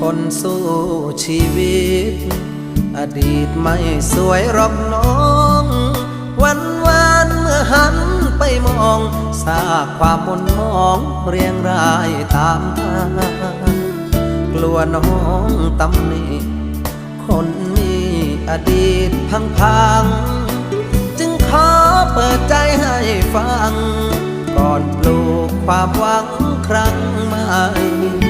คนสู้ชีวิต อดีตไม่สวยรอกน้อง วันวานเมื่อหันไปมองซาความมนมองเรียงรายตามทางกลัวน้องตำหนิคนมีอดีตพังพังๆจึงขอเปิดใจให้ฟัง ก่อนปลูกความหวังครั้งใหม่